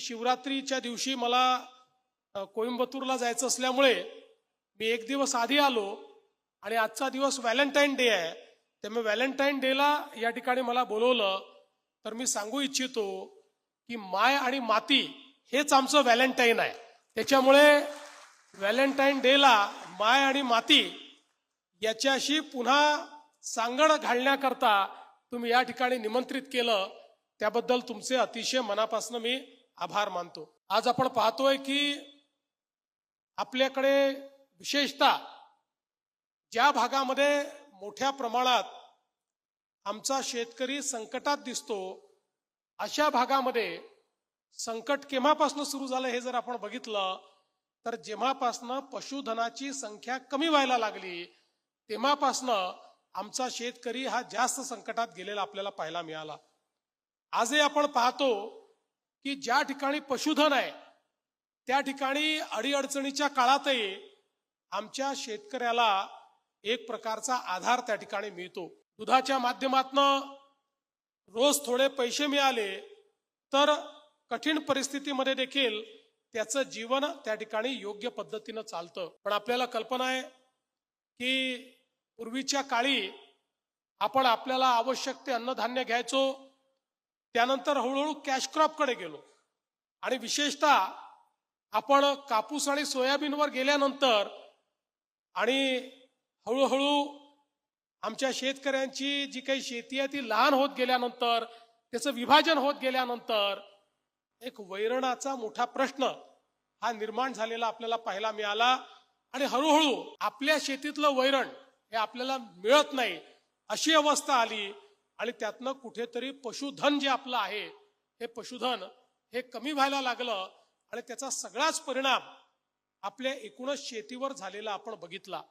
शिवरात्रीच्या दिवशी मला अ, कोइंबतूरला जायचं असल्यामुळे मी एक दिवस आधी आलो आणि आजचा दिवस व्हॅलेंटाईन डे आहे. त्यामुळे व्हॅलेंटाईन डेला या ठिकाणी मला बोलवलं. तर मी सांगू इच्छितो की माय आणि माती हेच आमचं व्हॅलेंटाईन आहे. त्याच्यामुळे व्हॅलेंटाईन डेला माय आणि माती याच्याशी पुन्हा सांगड घालण्याकरता तुम्ही या ठिकाणी निमंत्रित केलं. त्याबद्दल तुमचे अतिशय मनापासून मी आभार मानतो. आज आपण पाहतोय की आपल्याकडे विशेषतः ज्या भागामध्ये मोठ्या प्रमाणात आमचा शेतकरी संकटात दिसतो अशा भागामध्ये संकट केव्हापासून सुरू झालं हे जर आपण बघितलं तर जेव्हापासनं पशुधनाची संख्या कमी व्हायला लागली तेव्हापासनं आमचा शेतकरी हा जास्त संकटात गेलेला आपल्याला पाहायला मिळाला. आजही आपण पाहतो की ज्या ठिकाणी पशुधन आहे त्या ठिकाणी अडीअडचणीच्या काळातही आमच्या शेतकऱ्याला एक प्रकारचा आधार त्या ठिकाणी मिळतो. दुधाच्या माध्यमातनं रोज थोडे पैसे मिळाले तर कठीण परिस्थितीमध्ये देखील त्याचं जीवन त्या ठिकाणी योग्य पद्धतीनं चालतं. पण आपल्याला कल्पना आहे की पूर्वीच्या काळी आपण आपल्याला आवश्यक ते अन्नधान्य घ्यायचो त्यानंतर हळूहळू कॅश क्रॉपकडे गेलो. आणि विशेषतः आपण कापूस आणि सोयाबीनवर गेल्यानंतर आणि हळूहळू आमच्या शेतकऱ्यांची जी काही शेती आहे ती लहान होत गेल्यानंतर त्याचं विभाजन होत गेल्यानंतर एक वैरणाचा मोठा प्रश्न हा निर्माण झालेला आपल्याला पाहायला मिळाला. आणि हळूहळू आपल्या शेतीतलं वैरण हे आपल्याला मिळत नाही अशी अवस्था आली. आणि त्यातनं कुठेतरी पशुधन जे आपलं आहे हे पशुधन हे कमी व्हायला लागलं आणि त्याचा सगळाच परिणाम आपल्या एकूणच शेतीवर झालेला आपण बघितला.